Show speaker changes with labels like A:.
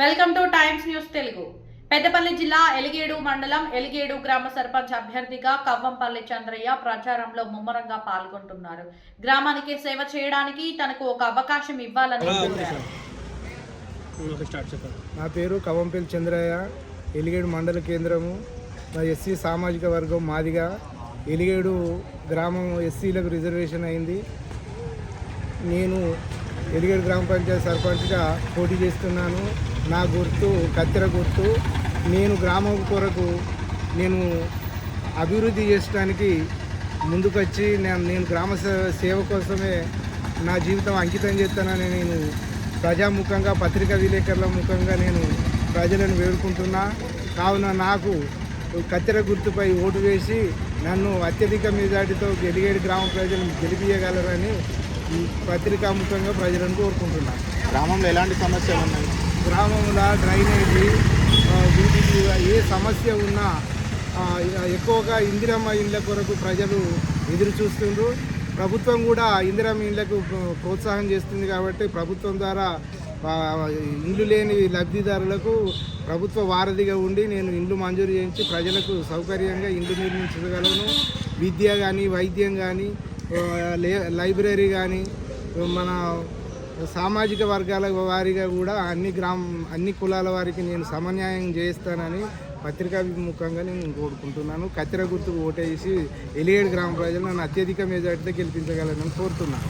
A: Welcome to Times News Telugu. Peddapalli జిల్లా ఎలిగేడు మండలం ఎలిగేడు గ్రామ సర్పంచ్ అభ్యర్థిగా కవ్వంపల్లి చంద్రయ్య ప్రచారంలో ముమ్మరంగా పాల్గొంటున్నారు. గ్రామానికి సేవ చేయడానికి తనకు ఒక అవకాశం ఇవ్వాలని
B: నా పేరు కవంపల్లి చంద్రయ్య ఎలిగేడు మండల కేంద్రము నా ఎస్సీ సామాజిక వర్గం మాదిగా ఎలిగేడు గ్రామం ఎస్సీలకు రిజర్వేషన్ అయింది. నేను ఎలిగేడు గ్రామ పంచాయతీ సర్పంచ్గా పోటీ చేస్తున్నాను. నా గుర్తు కత్తెర గుర్తు. నేను గ్రామం కొరకు నేను అభివృద్ధి చేయడానికి ముందుకొచ్చి నేను నేను గ్రామ సేవ కోసమే నా జీవితం అంకితం చేస్తానని నేను ప్రజాముఖంగా పత్రికా విలేకరుల ముఖంగా నేను ప్రజలను వేడుకుంటున్నా. కావున నాకు కత్తెర గుర్తుపై ఓటు వేసి నన్ను అత్యధిక మెజార్టీతో గెలిగేడు గ్రామ ప్రజలు గెలిపియగలరని ఈ పత్రికా ముఖంగా ప్రజలను కోరుకుంటున్నా.
C: గ్రామంలో ఎలాంటి సమస్యలు ఉన్నాయి?
B: గ్రామంలో డ్రైనేజీ వీటికి ఏ సమస్య ఉన్నా ఎక్కువగా ఇందిరమ్మ ఇళ్ళ కొరకు ప్రజలు ఎదురు చూస్తుండ్రు. ప్రభుత్వం కూడా ఇందిరమ్మ ఇళ్ళకు ప్రోత్సాహం చేస్తుంది కాబట్టి ప్రభుత్వం ద్వారా ఇండ్లు లేని లబ్ధిదారులకు ప్రభుత్వ వారధిగా ఉండి నేను ఇండ్లు మంజూరు చేయించి ప్రజలకు సౌకర్యంగా ఇండ్లు నిర్మించగలను. విద్య కానీ వైద్యం కానీ లైబ్రరీ కానీ మన సామాజిక వర్గాల వారిగా కూడా అన్ని గ్రామ అన్ని కులాల వారికి నేను సమన్యాయం చేస్తానని పత్రికాభిముఖంగా నేను కోరుకుంటున్నాను. కత్తిర గుర్తుకు ఓటేసి ఎలిగేడు గ్రామ ప్రజలు నన్ను అత్యధిక మెజార్టీతో గెలిపించగలనని కోరుతున్నాను.